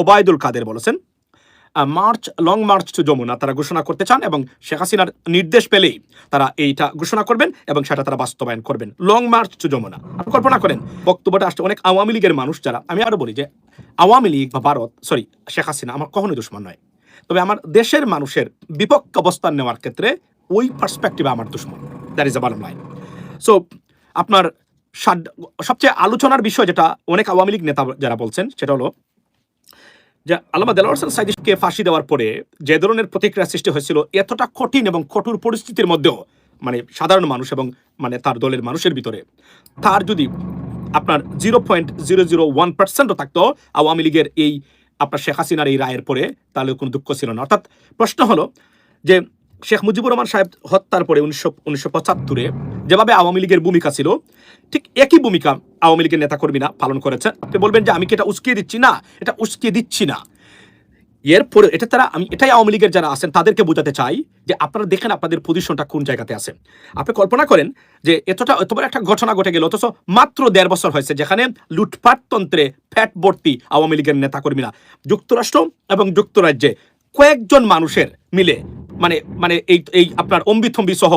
ওবায়দুল কাদের বলেছেন march, long march to Jamuna তারা ঘোষণা করতে চান এবং শেখ হাসিনার নির্দেশ পেলেই তারা এইটা ঘোষণা করবেন এবং সেটা তারা বাস্তবায়ন করবেন। Long march to Jamuna. কল্পনা করেন, বক্তব্যটা আসছে অনেক আওয়ামী লীগের মানুষ যারা, আমি আরও বলি যে আওয়ামী লীগ বা ভারত সরি শেখ হাসিনা আমার কখনোই দুশ্মন নয়। তবে আমার দেশের মানুষের বিপক্ষ অবস্থান নেওয়ার ক্ষেত্রে ওই পার্সপেক্টিভে আমার দুশ্মন। That is a bottom line so আপনার সবচেয়ে আলোচনার বিষয় যেটা অনেক আওয়ামী লীগ নেতা যারা বলছেন, সেটা হলো যে আল্লামা দেলোয়ার হোসেন ফাঁসি দেওয়ার পরে যে ধরনের প্রতিক্রিয়া সৃষ্টি হয়েছিল, এতটা কঠিন এবং কঠোর পরিস্থিতির মধ্যেও মানে সাধারণ মানুষ এবং মানে তার দলের মানুষের ভিতরে, তার যদি আপনার zero point zero zero one পার্সেন্টও থাকতো, আওয়ামী লীগের এই আপনার শেখ হাসিনার এই রায়ের পরে তাহলে কোনো দুঃখ ছিল না। অর্থাৎ প্রশ্ন হলো যে শেখ মুজিবুর রহমান সাহেব হত্যার পরে উনিশশো উনিশশো পঁচাত্তরে যেভাবে আওয়ামী লীগের ভূমিকা ছিল ঠিক একই ভূমিকা আওয়ামী লীগের নেতাকর্মীরা পালন করেছেন আপনি বলবেন যে আমি কি এটা উস্কিয়ে দিচ্ছি? না, এটা উস্কিয়ে দিচ্ছি না। এরপরে এটা তারা, আমি, এটাই আওয়ামী লীগের যারা আছেন, তাদেরকে বোঝাতে চাই যে আপনারা দেখেন আপনাদের পজিশনটা কোন জায়গাতে আছে। আপনি কল্পনা করেন যে এতটা, এত একটা ঘটনা ঘটে গেল, অথচ মাত্র দেড় বছর হয়েছে, যেখানে লুটপাট তন্ত্রে ফ্যাট ভর্তি আওয়ামী লীগের নেতাকর্মীরা যুক্তরাষ্ট্র এবং যুক্তরাজ্যে কয়েকজন মানুষের মিলে মানে মানে এই এই আপনার অম্বিথম্বি সহ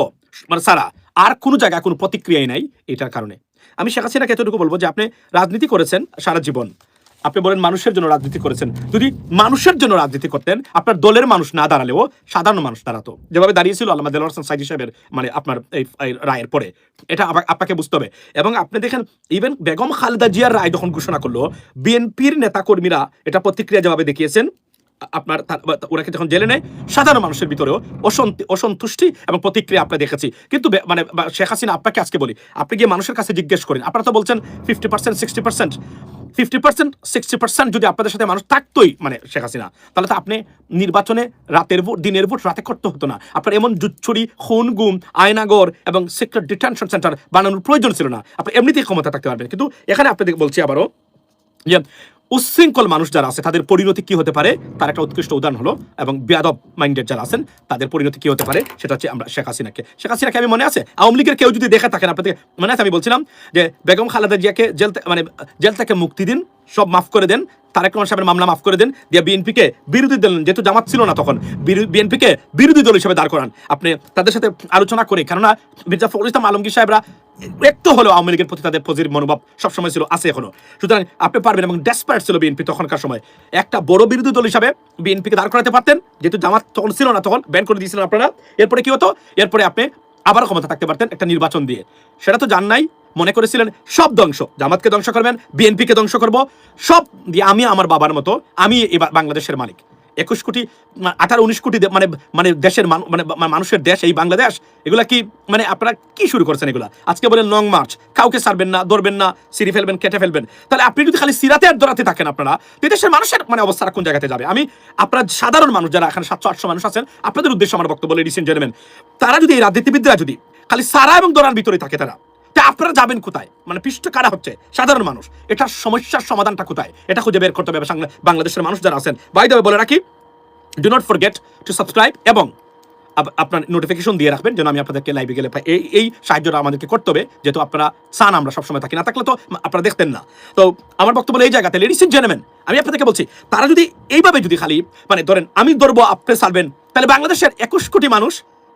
মানে সারা আর কোনো জায়গায় কোনো প্রতিক্রিয়াই নাই এটার কারণে। আমি শেখ হাসিনাকে এতটুকু বলব যে আপনি রাজনীতি করেছেন সারা জীবন। আপনি বলেন মানুষের জন্য রাজনীতি করেছেন। যদি মানুষের জন্য রাজনীতি করতেন, আপনার দলের মানুষ না দাঁড়ালেও সাধারণ মানুষ দাঁড়াতো। যেভাবে দাঁড়িয়েছিল আল্লামা দেলোয়ার হোসেন সাইদি সাহেবের মানে আপনার এই রায়ের পরে। এটা আপনাকে বুঝতে হবে। এবং আপনি দেখেন ইভেন বেগম খালেদা জিয়ার রায় যখন ঘোষণা করল, বিএনপির নেতাকর্মীরা এটা প্রতিক্রিয়া যেভাবে দেখিয়েছেন আপনার ওরাকে যখন জেলে নেয়, সাধারণ মানুষের ভিতরেও অসন্তি অসন্তুষ্টি এবং প্রতিক্রিয়া আমরা দেখেছি। কিন্তু মানে শেখ হাসিনা আপনাকে আজকে বলি, আপনি গিয়ে মানুষের কাছে জিজ্ঞেস করেন, আপনারা তো বলছেন fifty percent sixty percent fifty percent sixty percent যদি আপনাদের সাথে মানুষ থাকতোই মানে শেখ হাসিনা, তাহলে তো আপনি নির্বাচনে রাতের ভোট, দিনের ভোট রাতে করতে হতো না। আপনার এমন জুচ্ছুরি, খুন, গুম, আয়নাগর এবং সিক্রেট ডিটেনশন সেন্টার বানানোর প্রয়োজন ছিল না। আপনি এমনিতেই ক্ষমতা থাকতে পারবেন। কিন্তু এখানে আপনাদের বলছি আবারও যে উচ্ছৃঙ্খল মানুষ যারা আছে, তাদের পরিণতি কি হতে পারে? তার একটা উৎকৃষ্ট উদাহরণ হলো, এবং বেয়াদব মাইন্ডেড যারা আছেন, তাদের পরিণতি কি হতে পারে? সেটা হচ্ছে আমরা শেখ হাসিনাকে। শেখ হাসিনাকে আমি মনে আছে? আওয়ামী লীগের কেউ যদি দেখে থাকেন, আপনাদের মনে আছে? আমি বলছিলাম যে বেগম খালেদা জিয়াকে জেল মানে জেল থেকে মুক্তি দিন, সব মাফ করে দেন, তারেক রহমান সাহেবের মামলা মাফ করে দেন, দিয়ে বিএনপিকে বিরোধী দল, যেহেতু জামাত ছিল না তখন বিএনপিকে বিরোধী দল হিসেবে দাঁড় করান। আপনি তাদের সাথে আলোচনা করে, কেননা মির্জা ফখরুল ইসলাম আলমগীর সাহেবরা একটু হলেও আওয়ামী লীগের প্রতি তাদের পজির মনোভাব সবসময় ছিল, আছে এখনও। সুতরাং আপনি পারবেন এবং ডেসপারেট ছিল বিএনপি তখনকার সময়। একটা বড় বিরোধী দল হিসাবে বিএনপিকে দাঁড় করাতে পারতেন, যেহেতু জামাত তখন ছিল না তখন ব্যান করে দিয়েছিলেন আপনারা। এরপরে কি হতো? এরপরে আপনি আবার ক্ষমতা থাকতে পারতেন একটা নির্বাচন দিয়ে। সেটা তো জান নাই, মনে করেছিলেন সব ধ্বংস। জামাতকে ধ্বংস করবেন বিএনপিকে ধ্বংস করব, সব দিয়ে আমি আমার বাবার মতো, আমি বা- বাংলাদেশের মালিক। একুশ কোটি আঠারো, উনিশ কোটি মানে মানে দেশের মানে মানুষের দেশ এই বাংলাদেশ, এগুলা কি মানে আপনারা কি শুরু করছেন এগুলা? আজকে বলেন লং মার্চ, কাউকে ছাড়বেন না, ধরবেন না, সিঁড়ি ফেলবেন, কেটে ফেলবেন। তাহলে আপনি যদি খালি সিরাতে আর দৌড়াতে থাকেন আপনারা দেশের মানুষের মানে অবস্থাটা কোন জায়গাতে যাবে? আমি, আপনার সাধারণ মানুষ যারা এখানে সাতশো, আটশো মানুষ আছেন, আপনাদের উদ্দেশ্যে আমার বক্তব্য লেডিস এন্ড তারা যদি এই রাজনীতিবিদরা যদি খালি সারা এবং দৌড়ার ভিতরে থাকে তারা তা আপনারা যাবেন কোথায়? মানে পৃষ্ঠ কারা হচ্ছে? সাধারণ মানুষ। এটার সমস্যার সমাধানটা কোথায়? এটা খুঁজে বের করতে হবে বাংলাদেশের মানুষ যারা আছেন। বাই দেবে বলে রাখি do not forget to subscribe এবং আপনার নোটিফিকেশন দিয়ে রাখবেন যেন আমি আপনাদেরকে লাইভে গেলে পাই। এই এই সাহায্যটা আমাদেরকে করতে হবে, যেহেতু আপনারা চান আমরা সবসময় থাকি না থাকলে তো আপনারা দেখতেন না। তো আমার বক্তব্য এই জায়গাতে লেডিস এন্ড জেন্টলম্যান আমি আপনাদেরকে বলছি, তারা যদি এইভাবে যদি খালি মানে ধরেন আমি ধরবো, আপনি সারবেন তাহলে বাংলাদেশের একুশ কোটি মানুষ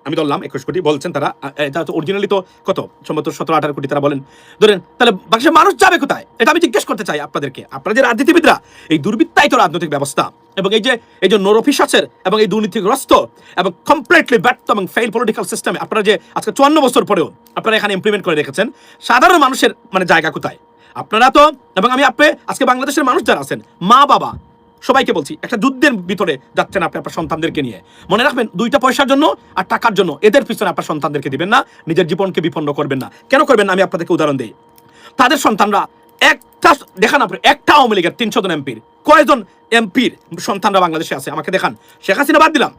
আমি ধরলাম একুশ কোটি, বলছেন তারা এটা তো অরিজিনালি তো কত? সম্ভবত সতেরো, আঠারো কোটি তারা বলেন। ধরেন, তাহলে বাংলাদেশের মানুষ যাবে কোথায়? এটা আমি জিজ্ঞেস করতে চাই আপনাদেরকে। আপনারা যে রাজনীতিবিদরা, এই দুর্বৃত্তায়িত রাজনৈতিক ব্যবস্থা। এবং এই যে এই যে নর অফিসার্সের এবং এই দুর্নীতিগ্রস্ত এবং কমপ্লিটলি ব্যর্থ এবং ফেইল পলিটিক্যাল সিস্টেমে আপনারা যে আজকে চুয়ান্ন বছর পরেও আপনারা এখানে ইমপ্লিমেন্ট করে রেখেছেন, সাধারণ মানুষের মানে জায়গা কোথায়? আপনারা তো, এবং আমি আপনি আজকে বাংলাদেশের মানুষ যারা আছেন মা বাবা সবাইকে বলছি, একটা যুদ্ধের ভিতরে যাচ্ছেন আপনি আপনার সন্তানদেরকে নিয়ে। মনে রাখবেন, দুইটা পয়সার জন্য আর টাকার জন্য, এদের পিছনে আপনার সন্তানদেরকে দিবেন না, নিজের জীবনকে বিপন্ন করবেন না। কেন করবেন আমি আপনাদেরকে উদাহরণ দিই। তাদের সন্তানরা একটা, দেখান আপনি, একটা আওয়ামী লীগের তিনশো জন এমপির। কয়জন এমপির সন্তানরা বাংলাদেশে আছে? আমাকে দেখান। শেখ হাসিনা বাদ দিলাম।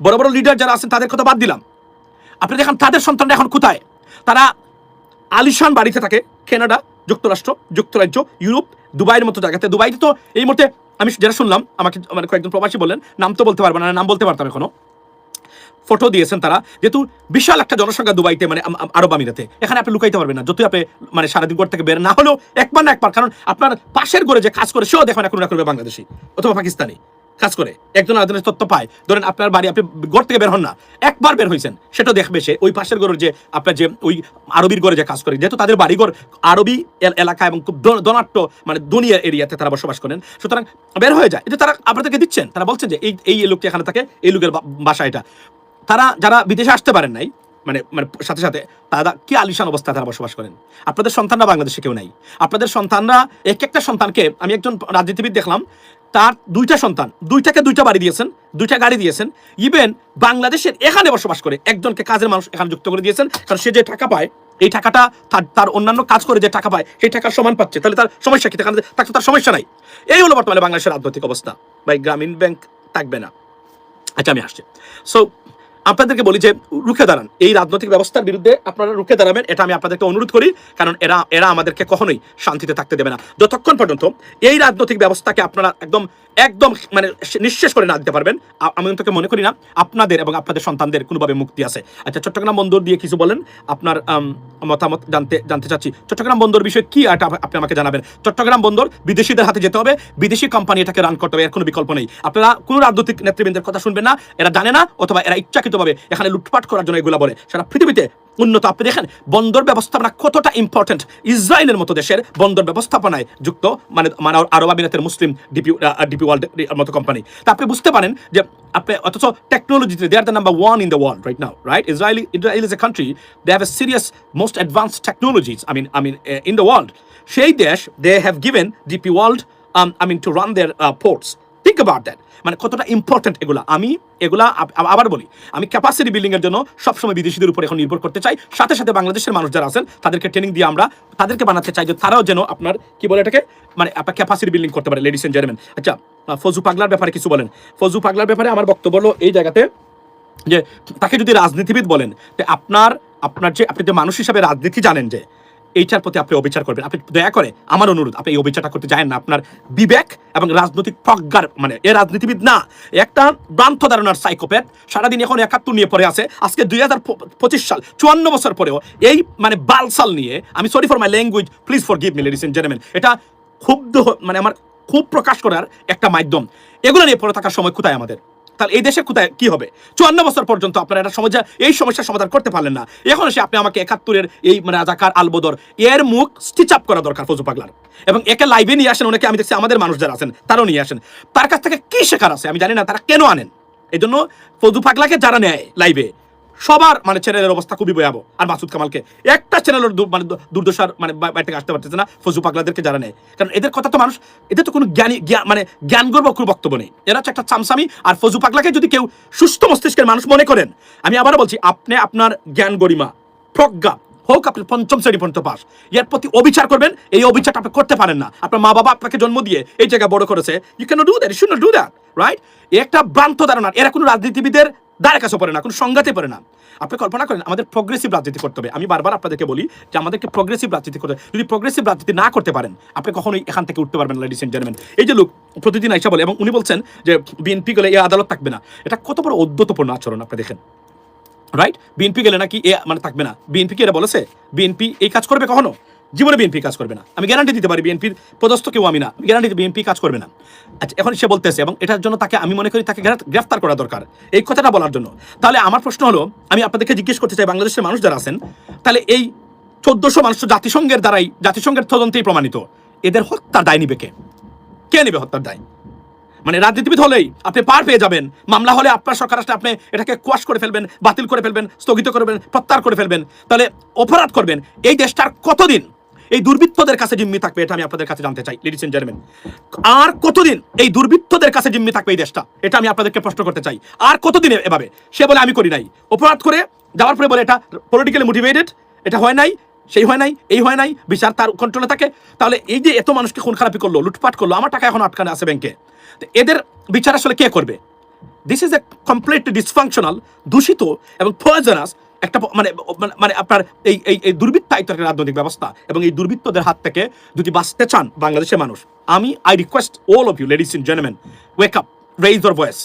বড় বড় লিডার যারা আছেন, তাদের কথা বাদ দিলাম। আপনি দেখান, তাদের সন্তানরা এখন কোথায়? তারা আলিশান বাড়িতে থাকে, কেনাডা, যুক্তরাষ্ট্র, যুক্তরাজ্য, ইউরোপ, দুবাইয়ের মতো জায়গাতে। দুবাইতে তো এই মুহূর্তে আমি যেটা শুনলাম, আমাকে মানে কয়েকজন প্রবাসী বললেন, নাম তো বলতে পারব না নাম বলতে পারতাম এখনও। ফটো দিয়েছেন তারা, যেহেতু বিশাল একটা জনসংখ্যা দুবাইতে মানে আরব আমিরাতে, এখানে আপনি লুকাইতে পারবেন না, যতই আপনি মানে সারাদিন ঘর থেকে বের না হলেও একবার না একবার, কারণ আপনার পাশের ঘরে যে কাজ করে, সেও দেখবেন এখন রাখবে বাংলাদেশি অথবা পাকিস্তানি। কাজ করে, একজন আরেকজনের তথ্য পায়। ধরেন আপনার বাড়ি, আপনি ঘর থেকে বের হন না, একবার বের হয়েছেন, সেটা দেখবে সে, ওই পাশের ঘরের যে, আপনার যে, ওই আরবির ঘরে যে কাজ করে, যেহেতু তাদের বাড়িঘর আরবি এলাকা এবং খুব দ- ধনাট্য মানে দুনিয়ার এরিয়াতে তারা বসবাস করেন। সুতরাং বের হয়ে যায়। এটা তারা আপনাদেরকে দিচ্ছেন, তারা বলছেন যে, এই এই লোকটি এখানে থাকে, এই লোকের বাসা এটা। তারা যারা বিদেশে আসতে পারেন নাই মানে মানে সাথে সাথে, তারা কি আলিশান অবস্থায় তারা বসবাস করেন? আপনাদের সন্তানরা বাংলাদেশে কেউ নাই। আপনাদের সন্তানরা, এক একটা সন্তানকে, আমি একজন রাজনীতিবিদ দেখলাম তার দুইটা সন্তান, দুইটাকে দুইটা বাড়ি দিয়েছেন, দুইটা গাড়ি দিয়েছেন। ইভেন বাংলাদেশের এখানে বসবাস করে একজনকে কাজের মানুষ এখানে যুক্ত করে দিয়েছেন, কারণ সে যে টাকা পায়, এই টাকাটা তার তার অন্যান্য কাজ করে যে টাকা পায়, সেই টাকার সমান পাচ্ছে। তাহলে তার সমস্যা কি? তার তার সমস্যা নাই। এই হলো বর্তমানে বাংলাদেশের রাজনৈতিক অবস্থা। বা গ্রামীণ ব্যাংক থাকবে না। আচ্ছা আমি আসছি। সো আপনাদেরকে বলি যে, রুখে দাঁড়ান। এই রাজনৈতিক ব্যবস্থার বিরুদ্ধে আপনারা রুখে দাঁড়াবেন, এটা আমি আপনাদেরকে অনুরোধ করি, কারণ এরা এরা আমাদেরকে কখনোই শান্তিতে থাকতে দেবে না। যতক্ষণ পর্যন্ত এই রাজনৈতিক ব্যবস্থাকে আপনারা একদম একদম মানে নিঃশেষ করে না দিতে পারবেন আমি অন্তত মনে করি না, আপনাদের এবং আপনাদের সন্তানদের কোনোভাবে মুক্তি আছে। আচ্ছা চট্টগ্রাম বন্দর দিয়ে কিছু বলেন, আপনার মতামত জানতে জানতে চাচ্ছি। চট্টগ্রাম বন্দর বিষয়ে কি এটা আপ- আপনি আমাকে জানাবেন? চট্টগ্রাম বন্দর, বিদেশিদের হাতে যেতে হবে, বিদেশি কোম্পানি এটাকে রান করতে হবে, এর কোনো বিকল্প নেই। আপনারা কোনো রাজনৈতিক নেতৃবৃন্দের কথা শুনবেন না, এরা জানে না, অথবা এরা ইচ্ছাকৃতভাবে এখানে লুটপাট করার জন্য এগুলো বলে। সারা পৃথিবীতে উন্নত। আপনি দেখেন, বন্দর ব্যবস্থাপনা কতটা ইম্পর্টেন্ট ইসরায়েলের মতো দেশের বন্দর ব্যবস্থাপনায় যুক্ত মানে মানে আরব আমিরাতের মুসলিম ডিপি ডিপি ওয়ার্ল্ড মতো কোম্পানি তা আপনি বুঝতে পারেন যে আপনি, অথচ টেকনোলজিতে they are the number one in the world right now right Israel Israel is a country they have a serious most advance technologies I mean I mean in the world সেই দেশ they have given DP world I mean to run their ports think about that মানে কতটা important এগুলা? আমি এগুলা আব- আব- আবার বলি, আমি ক্যাপাসিটি বিল্ডিং এর জন্য সবসময় বিদেশিদের উপর এখন নির্ভর করতে চাই। সাথে সাথে বাংলাদেশের মানুষ যারা আছেন, তাদেরকে ট্রেনিং দিয়ে আমরা তাদেরকে বানাতে চাই যে তারাও যেন আপনার কি বলে এটাকে মানে আপনার ক্যাপাসিটি বিল্ডিং করতে পারে লেডিস এন্ড জেন্টলম্যান আচ্ছা ফজু পাগলার ব্যাপারে কিছু বলেন। ফজু পাগলার ব্যাপারে আমার বক্তব্য হলো এই জায়গাতে যে তাকে যদি রাজনীতিবিদ বলেন আপনার আপনার যে, আপনি যে মানুষ হিসাবে রাজনীতি জানেন যে এইটার প্রতি আপনি অবিচার করবেন। আপনি দয়া করে আমার অনুরোধ, আপনি এই অবিচারটা করতে যায় না। আপনার বিবেক এবং রাজনৈতিক প্রজ্ঞার মানে এ রাজনীতিবিদ না একটা ভ্রান্ত ধারণার সাইকোপ্যাথ সারাদিন এখন একাত্তর নিয়ে পড়ে আছে। আজকে দুই হাজার পঁচিশ সাল, চুয়ান্ন বছর পরেও এই মানে বালসাল নিয়ে, আমি sorry for my language please forgive me ladies and gentleman এটা ক্ষুব্ধ মানে আমার খুব প্রকাশ করার একটা মাধ্যম। এগুলো নিয়ে পড়ে থাকার সময় কোথায় আমাদের? তাহলে এই দেশে কোথায় কি হবে? চুয়ান্ন বছর পর্যন্ত আপনারা এটা সমস্যা, এই সমস্যার সমাধান করতে পারলেন না। এখন এসে আপনি আমাকে একাত্তরের এই রাজাকার আলবদর, এর মুখ স্টিচ আপ করা দরকার ফজু পাগলার। এবং একে লাইভে নিয়ে আসেন, অনেকে আমি দেখছি আমাদের মানুষ যারা আছেন, তারাও নিয়ে আসেন। তার কাছ থেকে কি শেখার আছে? আমি জানি না, তারা কেন আনেন? এই জন্য ফজু পাগলাকে যারা নেয় লাইভে সবার মানে চ্যানেলের অবস্থা খুবই ভয়াবহ। আর মাসুদ কামালকে একটা চ্যানেলের দু- মানে দুর্দশার মানে বাইরে থেকে আসতে পারতেছে না ফজু পাগলাদেরকে যারা নেয়। কারণ এদের কথা তো মানুষ এদের তো কোনো জ্ঞানী মানে জ্ঞান গর্ব বক্তব্য নেই। এরা হচ্ছে একটা চামসামি আর ফজু পাগলাকে যদি কেউ সুস্থ মস্তিষ্কের মানুষ মনে করেন, আমি আবারও বলছি, আপনি আপনার জ্ঞান গরিমা, প্রজ্ঞা, হোক আপনি পঞ্চম শ্রেণি পর্যন্ত পাস এর প্রতি অবিচার করবেন, এই অবিচারটা আপনি করতে পারেন না। আপনার মা বাবা আপনাকে জন্ম দিয়ে এই জায়গায় বড় করেছে। You can do that you should do that right একটা ভ্রান্ত ধারণা। এরা কোনো রাজনীতিবিদের দ্বারা কাছে পড়ে না, কোনো সংঘাতে পড়ে না। আপনি কল্পনা করেন, আমাদের প্রগ্রেসিভ রাজনীতি করতে হবে। আমি বারবার আপনাদেরকে বলি যে, আমাদেরকে প্রগ্রেসিভ রাজনীতি করতে। যদি প্রগ্রেসিভ রাজনীতি না করতে পারেন, আপনি কখনোই এখান থেকে উঠতে পারবেন লেডিস এন্ড জেন্টলম্যান এই যে লোক, প্রতিদিন আইসা বলে, এবং উনি বলছেন যে বিএনপি গেলে এই আদালত থাকবে না। এটা কত বড় অদ্যতপূর্ণ আচরণ, আপনি দেখেন। রাইট বিএনপি গেলে নাকি এ মানে থাকবে না। বিএনপি কি এটা বলেছে? বিএনপি এই কাজ করবে কখনো? জীবনে বিএনপি কাজ করবে না। আমি গ্যারান্টি দিতে পারি বিএনপির পদস্থ কেউ আমি না। আমি গ্যারান্টি বিএনপি কাজ করবে না। আচ্ছা এখন সে বলতেছে এবং এটার জন্য তাকে আমি মনে করি তাকে গ্রেফতার করা দরকার। এই কথাটা বলার জন্য। তাহলে আমার প্রশ্ন হলো, আমি আপনাদেরকে জিজ্ঞেস করতে চাই, বাংলাদেশের মানুষ যারা আছেন, তাহলে এই চোদ্দশো মানুষ জাতিসংঘের দ্বারাই জাতিসংঘের তদন্তেই প্রমাণিত। এদের হত্যার দায় নিবে কে? কে নেবে হত্যার দায়? মানে রাজনীতিবিদ হলেই আপনি পার পেয়ে যাবেন। মামলা হলে আপনার সরকার আসলে আপনি এটাকে কোয়াশ করে ফেলবেন, বাতিল করে ফেলবেন, স্থগিত করবেন প্রত্যাহার করে ফেলবেন। তাহলে অপরাধ করবেন। এই দেশটার কতদিন এই দুর্বৃত্তদের কাছে জিম্মি থাকবে, এটা আমি আপনাদের কাছে জানতে চাই লেডিস এন্ড জেন্টলম্যান আর কতদিন এই দুর্বৃত্তদের কাছে জিম্মি থাকবে এই দেশটা? এটা আমি আপনাদেরকে প্রশ্ন করতে চাই। আর কতদিন এভাবে? সে বলে, আমি করি নাই। অপরাধ করে যাওয়ার পরে বলে, এটা পলিটিক্যালি মোটিভেটেড এটা হয় নাই, সেই হয় নাই, এই হয় নাই, বিচার তার কন্ট্রোলে থাকে। তাহলে এই যে এত মানুষকে খুন খারাপি করল, লুটপাট করল, আমার টাকা এখন আটকানে আছে ব্যাংকে। এদের বিচার আসলে কে করবে? This is a complete dysfunctional দূষিত এবং পয়জনাস একটা প- মানে মানে- মানে আপনার এই এই এই দুর্বৃত্তায়িত একটা রাজনৈতিক ব্যবস্থা এবং এই দুর্বৃত্তদের হাত থেকে যদি বাঁচতে চান বাংলাদেশের মানুষ আমি I request all of you ladies and gentleman wake up raise your voice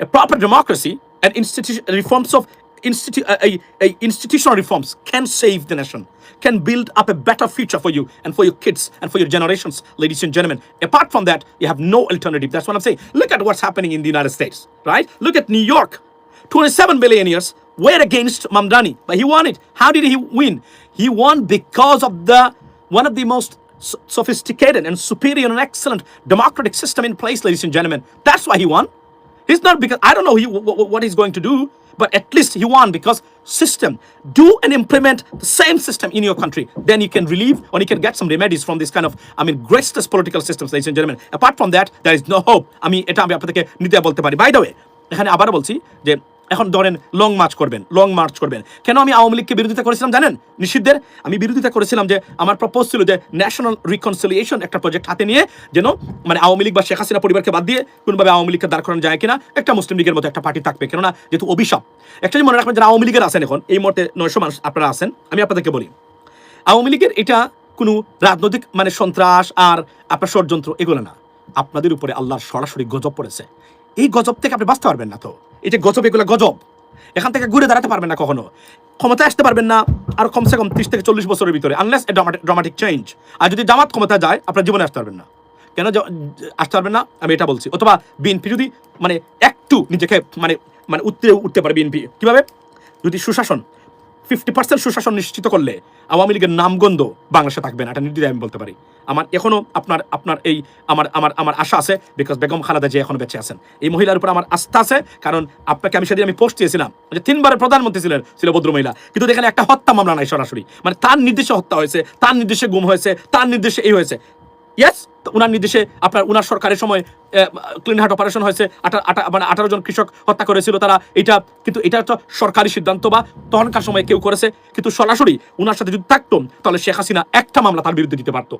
A proper democracy and institution reforms of institu- uh, uh, uh, institutional reforms can save the nation can build up a better future for you and for your kids and for your generations ladies and gentlemen apart from that you have no alternative that's what i'm saying look at what's happening in the united states right look at new york 27 billionaires were against mamdani but he won it how did he win he won because of the one of the most s- sophisticated and superior and excellent democratic system in place ladies and gentlemen that's why he won He's not because I don't know he, wh- wh- what he's going to do, but at least he won because system. Do and implement the same system in your country. Then you can relieve or you can get some remedies from this kind of, I mean, greatest political systems, ladies and gentlemen. Apart from that, there is no hope. আমি এটা আমি আপনাদেরকে নিতে বলতে পারি by the way এখানে আবার বলছি যে এখন ধরেন লং মার্চ করবেন লং মার্চ করবেন। কেন আমি আওয়ামী লীগকে বিরোধিতা করেছিলাম জানেন? নিষিদ্ধের আমি বিরোধিতা করেছিলাম যে আমার প্রপোজ ছিল যে ন্যাশনাল রিকনসিলিয়েশন একটা প্রজেক্ট হাতে নিয়ে যেন মানে আওয়ামী লীগ বা শেখ হাসিনা পরিবারকে বাদ দিয়ে কোনোভাবে আওয়ামী লীগকে দাঁড় করানো যায় কিনা, একটা মুসলিম লীগের মতো একটা পার্টি থাকবে। কেননা যেহেতু অভিশাপ। একটা মনে রাখবেন যারা আওয়ামী লীগের আছেন এখন, এই মুহূর্তে নয়শো মানুষ আপনারা আছেন, আমি আপনাদেরকে বলি। আওয়ামী লীগের এটা কোনো রাজনৈতিক মানে সন্ত্রাস আর আপনার ষড়যন্ত্র, এগুলো না। আপনাদের উপরে আল্লাহর সরাসরি গজব পড়েছে। এই গজব থেকে আপনি বাঁচতে পারবেন না তো। এই যে গজব, এগুলো গজব। এখান থেকে ঘুরে দাঁড়াতে পারবেন না কখনো। ক্ষমতায় আসতে পারবেন না, আর কমসে কম ত্রিশ থেকে চল্লিশ বছরের ভিতরে আনলেস এ ড্রামাটিক চেঞ্জ আর যদি জামাত ক্ষমতা যায়, আপনার জীবনে আসতে পারবেন না। কেন আসতে পারবেন না? আমি এটা বলছি। অথবা বিএনপি যদি মানে একটু নিজেকে মানে মানে উঠতে উঠতে পারে বিএনপি কীভাবে? যদি সুশাসন ফিফটি পার্সেন্ট সুশাসন নিশ্চিত করলে আওয়ামী লীগের নামগন্ধ বাংলাদেশে থাকবে না। এটা নির্দ্বিধায় আমি বলতে পারি। আমার এখনও আপনার আপনার এই, আমার আমার আমার আশা আছে বিকজ বেগম খালেদা যে এখন বেঁচে আছেন। এই মহিলার উপর আমার আস্থা আছে কারণ আপনাকে আমি সেদিন আমি পোস্ট দিয়েছিলাম যে তিনবারের প্রধানমন্ত্রী ছিলেন, ছিল ভদ্র মহিলা। কিন্তু দেখেন একটা হত্যা মামলা নাই সরাসরি। মানে তার নির্দেশে হত্যা হয়েছে, তার নির্দেশে গুম হয়েছে, তার নির্দেশে এই হয়েছে। ইয়েস উনার নির্দেশে আপনার, উনার সরকারের সময় ক্লিন হার্ট অপারেশন হয়েছে মানে আঠারো জন কৃষক হত্যা করেছিল তারা এটা কিন্তু এটা একটা সরকারি সিদ্ধান্ত বা তখনকার সময় কেউ করেছে, কিন্তু সরাসরি উনার সাথে যদি থাকতো, তাহলে শেখ হাসিনা একটা মামলা তার বিরুদ্ধে দিতে পারতো।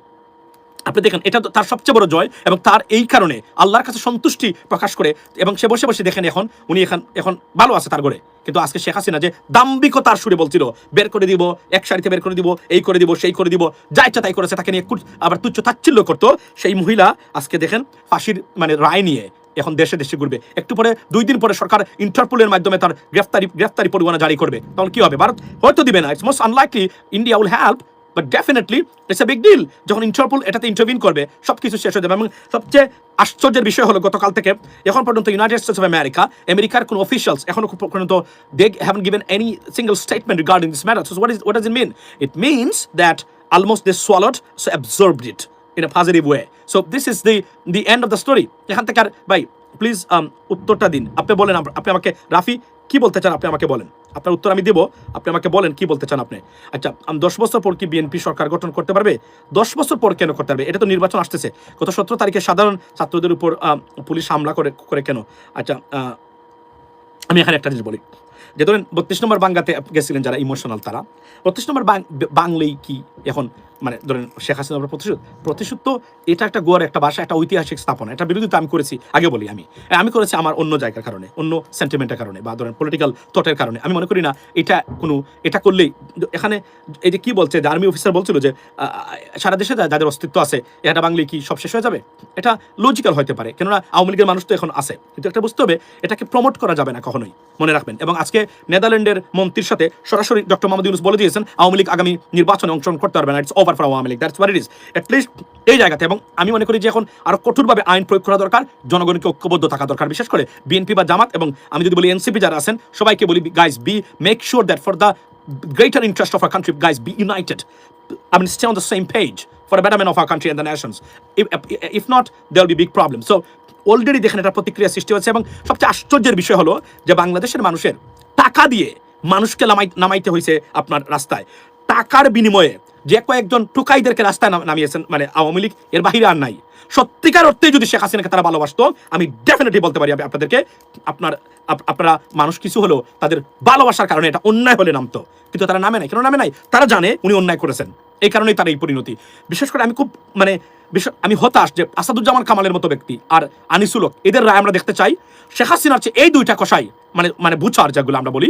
আপনি দেখেন, এটা তার সবচেয়ে বড় জয় এবং তার এই কারণে আল্লাহর কাছে সন্তুষ্টি প্রকাশ করে এবং সে বসে বসে দেখেন এখন, উনি এখন এখন ভালো আছে তার ঘরে। কিন্তু আজকে শেখ হাসিনা যে দাম্বিকতার সুরে বলছিল, বের করে দিব, এক সারিতে বের করে দিব, এই করে দিব, সেই করে দিব, যা ইচ্ছা তাই করেছে, তাকে নিয়ে আবার তুচ্ছ তাচ্ছিল্য করতো, সেই মহিলা আজকে দেখেন ফাঁসির মানে রায় নিয়ে এখন দেশে দেশে ঘুরবে। একটু পরে, দুই দিন পরে সরকার ইন্টারপোলের মাধ্যমে তার গ্রেফতারি গ্রেফতারি পরোয়ানা জারি করবে। তখন কি হবে? ভারত হয়তো দিবে না। It's most unlikely India will help but definitely it's a big deal যখন ইন্টারপোল এটাতে ইন্টারভিন করবে সব কিছু শেষ হয়ে যাবে। এবং সবচেয়ে আশ্চর্যের বিষয় হলো, গতকাল থেকে, এখন পর্যন্ত ইউনাইটেড স্টেটস অফ আমেরিকা আমেরিকার কোনো অফিসিয়ালস এখনও পর্যন্ত they haven't given any single statement regarding this matter so what is what does it mean it means that almost they swallowed so absorbed it in a positive way so this is the the end of the story এখান থেকে আর, ভাই please উত্তরটা দিন। আপনি বলেন, আপনি আমাকে, রাফি কি বলতে চান আপনি আমাকে বলেন? আপনার উত্তর আমি দেবো। আপনি আমাকে বলেন কি বলতে চান আপনি? আচ্ছা আমি, দশ বছর পর কি বিএনপি সরকার গঠন করতে পারবে? দশ বছর পর কেন করতে পারবে? এটা তো নির্বাচন আসতেছে। গত সতেরো তারিখে সাধারণ ছাত্রদের উপর পুলিশ হামলা করে করে কেন? আচ্ছা আমি এখানে একটা জিনিস বলি। যে ধরেন, বত্রিশ নম্বর বাংলাতে গেছিলেন যারা ইমোশনাল তারা। বত্রিশ নম্বর বাংলেই কি এখন মানে ধরেন শেখ হাসিনা আপনার প্রতিশোধ। প্রতিশোধ তো এটা একটা গোয়ার, একটা ভাষা, একটা ঐতিহাসিক স্থাপনা। এটা বিরোধিতা আমি করেছি, আগে বলি আমি। আমি করেছি আমার অন্য জায়গার কারণে, অন্য সেন্টিমেন্টের কারণে বা ধরেন পলিটিক্যাল থটের কারণে। আমি মনে করি না এটা কোনো, এটা করলেই, এখানে এই যে কি বলছে, যে আর্মি অফিসার বলছিল যে সারা দেশে যাদের অস্তিত্ব আছে এটা বাংলায় কি সব শেষ হয়ে যাবে? এটা লজিক্যাল হতে পারে। কেননা আওয়ামী লীগের মানুষ তো এখন আছে। কিন্তু একটা বুঝতে হবে, এটাকে প্রমোট করা যাবে না কখনোই। মনে রাখবেন। এবং আজকে নেদারল্যান্ডের মন্ত্রীর সাথে সরাসরি ডক্টর মোহাম্মদ ইউনুস বলে দিয়েছেন, আওয়ামী লীগ আগামী নির্বাচনে অংশগ্রহণ করতে পারবে না it's over for Awami League that's where it is at least এই জায়গাতে, এবং আমি মনে করি যে এখন আরও কঠোরভাবে আইন প্রয়োগ করা দরকার, জনগণকে ঐক্যবদ্ধ থাকা দরকার, বিশেষ করে বিএনপি বা জামাত, এবং আমি যদি বলি এনসিপি যারা আছেন, সবাইকে বলি guys be make sure that for the greater interest of our country, guys, be united. I mean, stay on the same page for the betterment of our country and the nations. If, if not, there will be big problems. So, already দেখেন একটা প্রতিক্রিয়া সৃষ্টি হচ্ছে এবং সবচেয়ে আশ্চর্যের বিষয় হলো যে বাংলাদেশের মানুষের টাকা দিয়ে মানুষকে নামাই নামাইতে হয়েছে আপনার রাস্তায় টাকার বিনিময়ে যে কয়েকজন টুকাইদেরকে রাস্তায় নাম- নামিয়েছেন মানে আওয়ামী লীগ এর বাহিরে আর নাই সত্যিকার অর্থে যদি শেখ হাসিনাকে তারা ভালোবাসতো, আমি ডেফিনেটলি বলতে পারি আপনাদেরকে, আপনার আপনারা মানুষ কিছু হলো তাদের ভালোবাসার কারণে এটা অন্যায় হলে নামতো। কিন্তু তারা নামে নাই। কেন নামে নাই? তারা জানে উনি অন্যায় করেছেন। এই কারণেই তার এই পরিণতি। বিশেষ করে আমি খুব মানে আমি হতাশ যে আসাদুজ্জামান কামালের মতো ব্যক্তি আর আনিসুলক এদের রায় আমরা দেখতে চাই। শেখ হাসিনার চেয়ে এই দুইটা কষাই মানে মানে বুচার যেগুলো আমরা বলি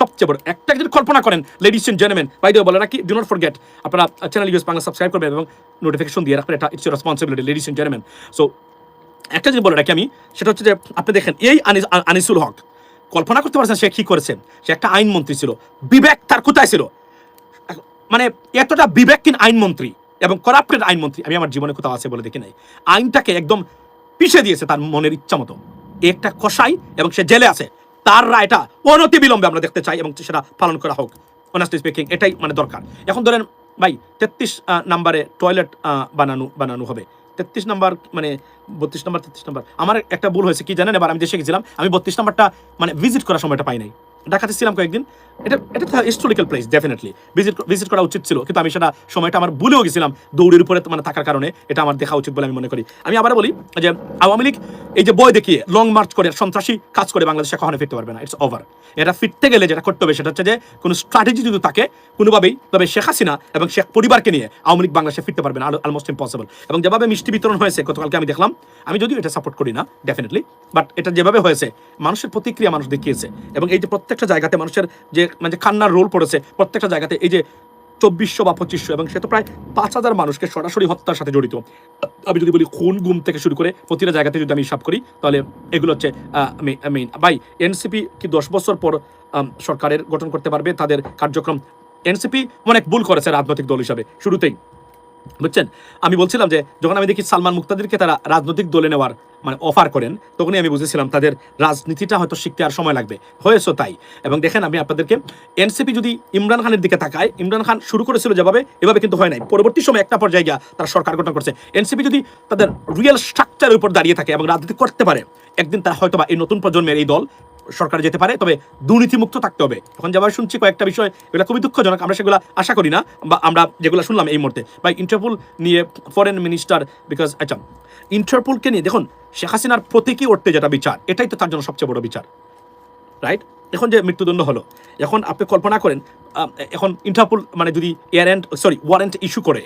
সবচেয়ে বড় একটা যদি কল্পনা করেন ladies and gentleman by the বলে রাখি ডু নট ফরগেট আপনারা চ্যানেল ইউজ বাংলা সাবস্ক্রাইব করবেন এবং নোটিফিকেশন দিয়ে রাখবেন, এটা it's responsibility ladies and gentleman so একটা জিনিস বলে রাখি আমি, সেটা হচ্ছে যে, আপনি দেখেন, এই আনিস আনিসুল হক কল্পনা করতে পারছেন সে কি করেছে? সে একটা আইনমন্ত্রী ছিল। বিবেক তার কোথায় ছিল? মানে এতটা বিবেকহীন আইনমন্ত্রী এবং করাপ্টেড আইনমন্ত্রী, আমি আমার জীবনে কোথাও আছে বলে দেখি নাই। আইনটাকে একদম পিছিয়ে দিয়েছে তার মনের ইচ্ছা মতো। একটা কষাই এবং সে জেলে আছে। তার রায়টা অনতি বিলম্বে আমরা দেখতে চাই এবং সেটা পালন করা হোক। অনেস্টলি স্পিকিং এটাই মানে দরকার। এখন ধরেন, ভাই, তেত্রিশ নাম্বারে টয়লেট বানানো বানানো হবে। তেত্রিশ নাম্বার মানে বত্রিশ নাম্বার, তেত্রিশ নাম্বার। আমার একটা ভুল হয়েছে, কি জানেন? এবার আমি দেশে গেছিলাম, আমি বত্রিশ নাম্বারটা মানে ভিজিট করার সময়টা পাই নাই। ঢাকাতে ছিলাম কয়েকদিন। এটা এটা historical place definitely visit visit করা উচিত ছিল, কিন্তু আমি সেটা সময়টা আমার ভুলেও গেছিলাম দৌড়ের উপরে মানে থাকার কারণে। এটা আমার দেখা উচিত বলে আমি মনে করি। আমি আবার বলি যে আওয়ামী লীগ, এই যে বই দেখিয়ে লং মার্চ করে, সন্ত্রাসী কাজ করে বাংলাদেশে কখনো ফিরতে পারবে না ইটস ওভার এটা ফিরতে গেলে যেটা করতে হবে, সেটা হচ্ছে যে কোনো স্ট্র্যাটেজি যদি থাকে, কোনোভাবেই, তবে শেখ হাসিনা এবং শেখ পরিবারকে নিয়ে আওয়ামী লীগ বাংলাদেশে ফিরতে পারবে না অলমোস্ট ইম্পসিবল এবং যেভাবে মিষ্টি বিতরণ হয়েছে, গতকালকে আমি দেখলাম, আমি যদিও এটা সাপোর্ট করি না ডেফিনেটলি বাট এটা যেভাবে হয়েছে, মানুষের প্রতিক্রিয়া মানুষ দেখিয়েছে। এবং এই যে প্রত্যেকটা জায়গাতে মানুষের যে মানে যে কান্নার রোল পড়েছে, প্রত্যেকটা জায়গাতে এই যে চব্বিশশো বা পঁচিশশো এবং সে তো প্রায় পাঁচ হাজার মানুষকে সরাসরি হত্যার সাথে জড়িত। আমি যদি বলি খুন গুম থেকে শুরু করে প্রতিটা জায়গাতে যদি আমি হিসাব করি, তাহলে এগুলো হচ্ছে মেইন ভাই এনসিপি কি দশ বছর পর সরকারের গঠন করতে পারবে? তাদের কার্যক্রম এনসিপি অনেক ভুল করেছে রাজনৈতিক দল হিসাবে, শুরুতেই। বুঝছেন? আমি বলছিলাম যে, যখন আমি দেখি সালমান মুক্তাদিরকে তারা রাজনৈতিক দলে নেওয়ার মানে অফার করেন, তখনই আমি বুঝেছিলাম তাদের রাজনীতিটা হয়তো শিখতে আর সময় লাগবে। হয়েছে তাই। এবং দেখেন আমি আপনাদেরকে এনসিপি যদি ইমরান খানের দিকে তাকায়, ইমরান খান শুরু করেছিল যেভাবে, এভাবে কিন্তু হয় নাই। পরবর্তী সময় একটা পর্যায়ে গিয়া তারা সরকার গঠন করছে। এনসিপি যদি তাদের রিয়েল স্ট্রাকচারের উপর দাঁড়িয়ে থাকে এবং রাজনীতি করতে পারে, একদিন তারা হয়তো বা এই নতুন প্রজন্মের এই দল সরকার যেতে পারে, তবে দুর্নীতিমুক্ত থাকতে হবে। এখন যেভাবে শুনছি কয়েকটা বিষয়, এগুলো খুবই দুঃখজনক, আমরা সেগুলো আশা করি না, বা আমরা যেগুলো শুনলাম এই মুহূর্তে। বা ইন্টারপোল নিয়ে ফরেন মিনিস্টার বিকজ আচ্ছা ইন্টারপোলকে নিয়ে, দেখুন, শেখ হাসিনার প্রতীকী উঠতে যেটা বিচার, এটাই তো তার জন্য সবচেয়ে বড় বিচার রাইট এখন যে মৃত্যুদণ্ড হলো। এখন আপনি কল্পনা করেন এখন ইন্টারপোল মানে যদি এয়ারেন্ট সরি ওয়ারেন্ট ইস্যু করে,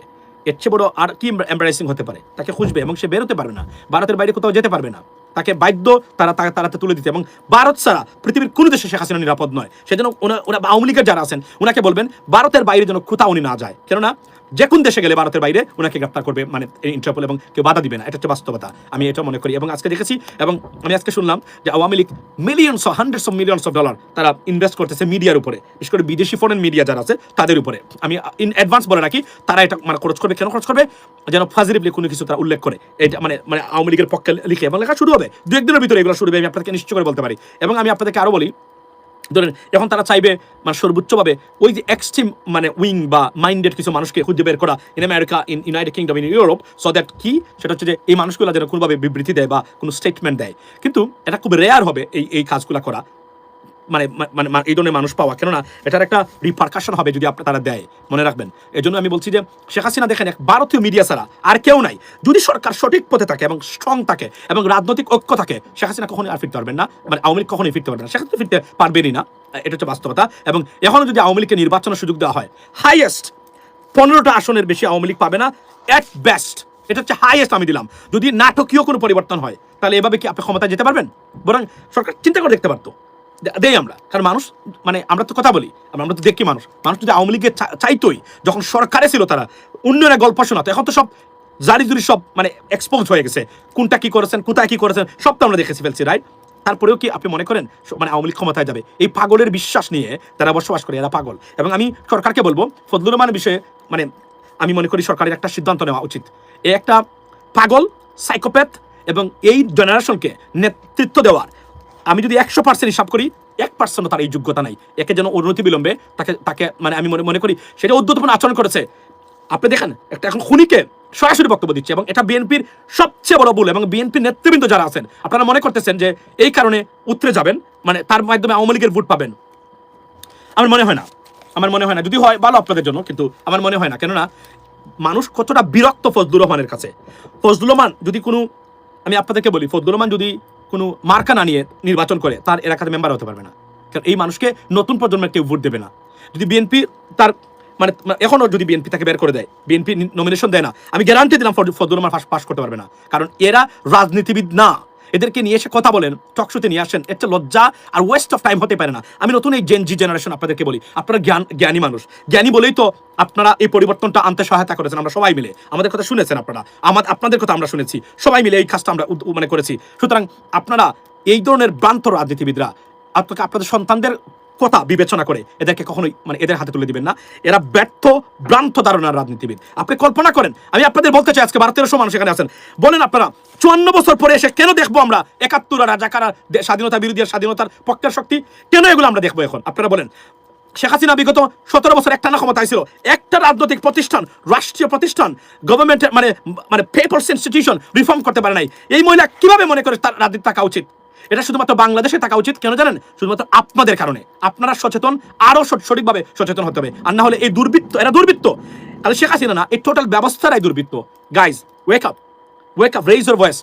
এর চেয়ে বড় আর কি এম্বারাইসিং হতে পারে? তাকে খুঁজবে এবং সে বেরোতে পারবে না। ভারতের বাইরে কোথাও যেতে পারবে না। তাকে বাধ্য তারা তাকে তারাতে তুলে দিতে। এবং ভারত ছাড়া পৃথিবীর কোনো দেশে শেখ হাসিনা নিরাপদ নয়। সেজন্য ওনা ওরা আওয়ামী লীগের যারা আছেন ওনাকে বলবেন, ভারতের বাইরে যেন কোথাও উনি না যায়। কেননা যে কোন দেশে গেলে ভারতের বাইরে ওনাকে গ্রেপ্তার করবে মানে ইন্টারপোল এবং কেউ বাধা দিবে না। এটা হচ্ছে বাস্তবতা। আমি এটা মনে করি। এবং আজকে দেখেছি এবং আমি আজকে শুনলাম যে Awami League millions hundreds of millions of dollar তারা ইনভেস্ট করতেছে মিডিয়ার উপরে। বিশেষ করে বিদেশি ফরেন মিডিয়া যারা আছে, তাদের উপরে। আমি ইন অ্যাডভান্স বলে রাখি, তারা এটা মানে খরচ করবে, কেন খরচ করবে? যেন পজিটিভলি কোনো কিছু তারা উল্লেখ করে। এটা মানে মানে আওয়ামী লীগের পক্ষে লিখে এবং লেখা শুরু হবে। দু একদিনের ভিতরে এগুলো শুরু হবে, আমি আপনাদেরকে নিশ্চয় করে বলতে পারি। এবং আমি আপনাদেরকে আরও বলি ধরেন এখন তারা চাইবে মানে সর্বোচ্চভাবে ওই যে এক্সট্রিম মানে উইং বা মাইন্ডেড কিছু মানুষকে খুঁজে বের করা in America in United Kingdom in Europe so that কি? সেটা হচ্ছে যে এই মানুষগুলো যেন কোনোভাবে বিবৃতি দেয় বা কোনো স্টেটমেন্ট দেয়। কিন্তু এটা খুব রেয়ার হবে এই এই কাজগুলো করা। মানে মানে এই ধরনের মানুষ পাওয়া। কেননা এটার একটা রিপারকাশন হবে যদি আপনার তারা দেয়। মনে রাখবেন। এই জন্য আমি বলছি যে, শেখ হাসিনা দেখেন এক ভারতীয় মিডিয়া ছাড়া আর কেউ নাই। যদি সরকার সঠিক পথে থাকে এবং স্ট্রং থাকে এবং রাজনৈতিক ঐক্য থাকে, শেখ হাসিনা কখনোই আর ফিরতে পারবেন না। মানে আওয়ামী লীগ কখনোই ফিরতে পারবে না। হাসিনা ফিরতে পারবেনই না। এটা হচ্ছে বাস্তবতা। এবং এখনও যদি আওয়ামী লীগকে নির্বাচনের সুযোগ দেওয়া হয় হাইয়েস্ট পনেরোটা আসনের বেশি আওয়ামী লীগ পাবে না। অ্যাট বেস্ট এটা হচ্ছে হাইয়েস্ট আমি দিলাম। যদি নাটকীয় কোনো পরিবর্তন হয়, তাহলে এভাবে কি আপনি ক্ষমতায় যেতে পারবেন? বরং সরকার চিন্তা করে দেখতে পারতো। দেই আমরা। কারণ মানুষ মানে আমরা তো কথা বলি, আমরা তো দেখি মানুষ। মানুষ যদি আওয়ামী লীগের চাইতোই, যখন সরকারে ছিল তারা, উন্নয়নের গল্প শোনাতো, এখন তো সব জারি জুরি সব মানে এক্সপোজ হয়ে গেছে। কোনটা কি করেছেন, কোথায় কি করেছেন, সব তো আমরা দেখেছি ফেলছি রাইট তারপরেও কি আপনি মনে করেন মানে আওয়ামী লীগ ক্ষমতায় যাবে? এই পাগলের বিশ্বাস নিয়ে তারা বসবাস করে, এরা পাগল। এবং আমি সরকারকে বলব, ফজলুর রহমানের বিষয়ে মানে আমি মনে করি সরকারের একটা সিদ্ধান্ত নেওয়া উচিত। এ একটা পাগল সাইকোপ্যাথ এবং এই জেনারেশনকে নেতৃত্ব দেওয়ার আমি যদি একশো পার্সেন্ট হিসাব করি, এক পার্সেন্টও তার এই যোগ্যতা নাই। একে যেন উন্নতি বিলম্বে তাকে তাকে মানে আমি মনে মনে করি, সেটা উদ্যতপূর্ণ আচরণ করেছে। আপনি দেখেন, একটা এখন খুনিকে সরাসরি বক্তব্য দিচ্ছে এবং এটা বিএনপির সবচেয়ে বড় ভুল এবং বিএনপির নেতৃবৃন্দ যারা আছেন, আপনারা মনে করতেছেন যে এই কারণে উত্তরে যাবেন মানে তার মাধ্যমে আওয়ামী লীগের ভোট পাবেন। আমার মনে হয় না। আমার মনে হয় না। যদি হয়, ভালো আপনাদের জন্য, কিন্তু আমার মনে হয় না। কেননা, মানুষ কতটা বিরক্ত ফজলুর রহমানের কাছে। ফজলুর রহমান যদি কোনো আমি আপনাদেরকে বলি, ফজলুর রহমান যদি কোনো মার্কা না নিয়ে নির্বাচন করে, তার এলাকাতে মেম্বার হতে পারবে না। কারণ এই মানুষকে নতুন প্রজন্মের কেউ ভোট দেবে না। যদি বিএনপি তার মানে এখনও যদি বিএনপি তাকে বের করে দেয়, বিএনপি নমিনেশন দেয় না, আমি গ্যারান্টি দিলাম ফজল রহমান পাস করতে পারবে না। কারণ এরা রাজনীতিবিদ না। এদেরকে নিয়ে এসে কথা বলেন, টকশোতে নিয়ে আসেন একটা লজ্জা আর ওয়েস্ট অফ টাইম হতে পারে না। আমি নতুন এই জেন জি জেনারেশন আপনাদেরকে বলি, আপনারা জ্ঞান, জ্ঞানী মানুষ। জ্ঞানী বলেই তো আপনারা এই পরিবর্তনটা আনতে সহায়তা করেছেন, আমরা সবাই মিলে। আমাদের কথা শুনেছেন আপনারা, আমার, আপনাদের কথা আমরা শুনেছি, সবাই মিলে এই কাজটা আমরা মানে করেছি। সুতরাং আপনারা এই ধরনের ভ্রান্ত রাজনীতিবিদরা, আপনাকে, আপনাদের সন্তানদের কথা বিবেচনা করে এদেরকে কখনোই মানে এদের হাতে তুলে দিবেন না। এরা ব্যর্থ, ভ্রান্ত ধারণার রাজনীতিবিদ। আপনি কল্পনা করেন, আমি আপনাদের বলতে চাই, আজকে ভারতের মানুষ এখানে আছেন। বলেন আপনারা, চুয়ান্ন বছর পরে এসে কেন দেখব আমরা একাত্তর রাজাকারা স্বাধীনতা বিরোধী স্বাধীনতার পক্ষের শক্তি? কেন এগুলো আমরা দেখব এখন? আপনারা বলেন। শেখ হাসিনা বিগত সতেরো বছর একটা না ছিল। একটা রাজনৈতিক প্রতিষ্ঠান, রাষ্ট্রীয় প্রতিষ্ঠান গভর্নমেন্টের মানে মানে পেপারস ইনস্টিটিউশন রিফর্ম করতে পারে নাই। এই মহিলা কীভাবে মনে করে তার রাজনীতি থাকা উচিত? এটা শুধুমাত্র বাংলাদেশে থাকা উচিত, কেন জানেন? শুধুমাত্র আপনাদের কারণে। আপনারা সচেতন, আরও সঠিকভাবে সচেতন হতে হবে। আর না হলে এই দুর্বৃত্ত, এরা দুর্বৃত্ত। আর শেখ হাসিনা না, এই টোটাল ব্যবস্থারাই দুর্বৃত্ত। Guys wake up wake up raise your voice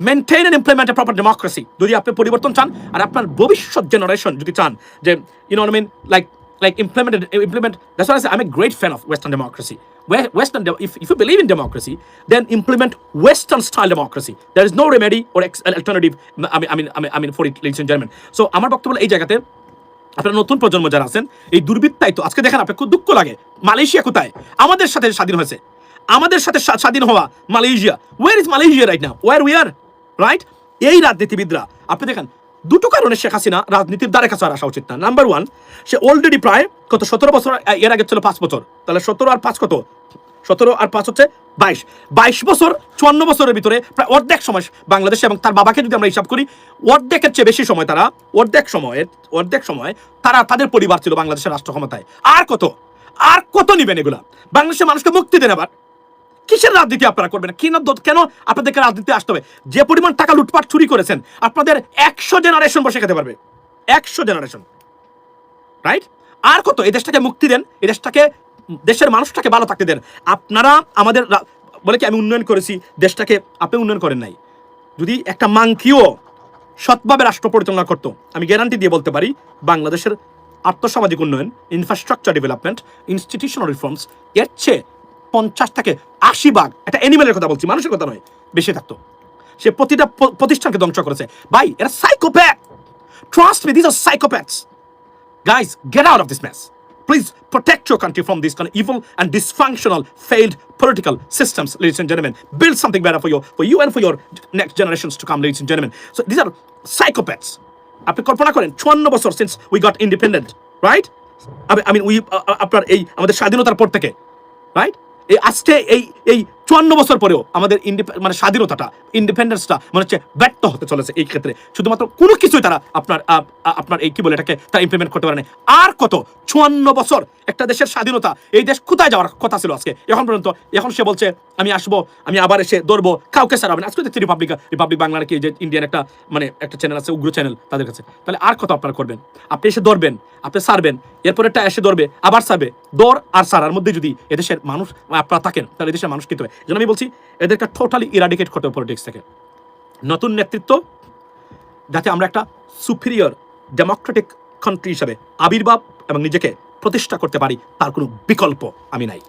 maintain and implement proper democracy যদি আপনি পরিবর্তন চান, আর আপনার ভবিষ্যৎ জেনারেশন যদি চান, যে you know mean like like implement implement that's a great fan of western democracy western if, if you believe in democracy then implement western style democracy. There is no remedy or alternative I mean, I mean, I mean, I mean for it ladies and gentlemen. So আমার বক্তব্য এই জায়গাতে আপনারা নতুন প্রজন্ম যারা আছেন এই দুর্বৃত্তাই তো আজকে দেখেন আপনার খুব দুঃখ লাগে। মালয়েশিয়া কোথায়? আমাদের সাথে স্বাধীন হয়েছে। আমাদের সাথে স্বাধীন হওয়া Malaysia. Where is Malaysia right না ওয়ার উই আর রাইট এই রাজনীতিবিদরা আপনি দেখেন দুটো কারণে শেখ হাসিনা রাজনীতির দ্বারে কাছে আর আসা উচিত না। নাম্বার ওয়ান সে অলরেডি প্রায় কত, সতেরো বছর এর আগে ছিল পাঁচ বছর। তাহলে সতেরো আর পাঁচ কত? সতেরো আর পাঁচ হচ্ছে বাইশ। বাইশ বছর, চুয়ান্ন বছরের ভিতরে প্রায় অর্ধেক সময় বাংলাদেশে এবং তার বাবাকে যদি আমরা হিসাব করি, অর্ধেকের চেয়ে বেশি সময় তারা, অর্ধেক সময়ে, অর্ধেক সময় তারা তাদের পরিবার ছিল বাংলাদেশের রাষ্ট্র ক্ষমতায়। আর কত? আর কত নিবেন এগুলা? বাংলাদেশের মানুষকে মুক্তি দেন আবার। কিসের রাজনীতি আপনারা করবেন? কেন কেন আপনাদেরকে রাজনীতি আসতে হবে? যে পরিমাণ টাকা লুটপাট চুরি করেছেন, আপনাদের একশো জেনারেশন বসে খেতে পারবে। একশো জেনারেশন রাইট আর কত? এই দেশটাকে মুক্তি দেন, এই দেশটাকে, দেশের মানুষটাকে ভালো থাকতে দেন। আপনারা আমাদের বলে কি আমি উন্নয়ন করেছি, দেশটাকে আপনি উন্নয়ন করেন নাই। যদি একটা মাংকিও সৎভাবে রাষ্ট্র পরিচালনা করতো, আমি গ্যারান্টি দিয়ে বলতে পারি, বাংলাদেশের আর্থসামাজিক উন্নয়ন ইনফ্রাস্ট্রাকচার ডেভেলপমেন্ট ইনস্টিটিউশনাল রিফর্মস এর চেয়ে পঞ্চাশ থেকে আশি ভাগ একটা অ্যানিমেলের কথা বলছি মানুষের কথা নয় বেশি থাকতো সে প্রতিটা প্রতিষ্ঠানকে ধ্বংস করেছে ভাই এরা psychopath trust me this are psychopaths Guys, get out of this mess. Please protect your country from these kind of evil and dysfunctional, failed political systems, ladies and gentlemen. Build something better for you, for you and for your next generations to come, ladies and gentlemen. So these are psychopaths. আপনি কল্পনা করেন চুয়ান্ন বছর since we got independent right I mean we আপনার এই আমাদের স্বাধীনতার পর থেকে রাইট এই আজকে এই এই চুয়ান্ন বছর পরেও আমাদের মানে স্বাধীনতাটা ইন্ডিপেন্ডেন্সটা মনে হচ্ছে ব্যর্থ হতে চলেছে এই ক্ষেত্রে। শুধুমাত্র কোনো কিছুই তারা আপনার আপনার এই কি বলে এটাকে তারা ইমপ্লিমেন্ট করতে পারেনি। আর কত? চুয়ান্ন বছর একটা দেশের স্বাধীনতা, এই দেশ কোথায় যাওয়ার কথা ছিল আজকে? এখন পর্যন্ত, এখন সে বলছে, আমি আসব, আমি আবার এসে ধরবো কাউকে সারাবেন আজকে দেখছি রিপাবলিক রিপাবলিক বাংলার কি যে ইন্ডিয়ান একটা মানে একটা চ্যানেল আছে, উগ্র চ্যানেল তাদের কাছে। তাহলে আর কত আপনারা করবেন? আপনি এসে ধরবেন আপনি সারবেন এরপরে একটা এসে ধরবে আবার সারবে দর আর সারার মধ্যে যদি এদেশের মানুষ আপনারা থাকেন, তাহলে দেশের মানুষ কিন্তু যেন আমি বলছি, এদেরকে টোটালি ইরাডিকেট করতে পলিটিক্স থেকে। নতুন নেতৃত্ব, যাতে আমরা একটা সুপিরিয়র ডেমোক্রেটিক কান্ট্রি হিসাবে আবির্ভাব এবং নিজেকে প্রতিষ্ঠা করতে পারি, তার কোনো বিকল্প আমি নাই।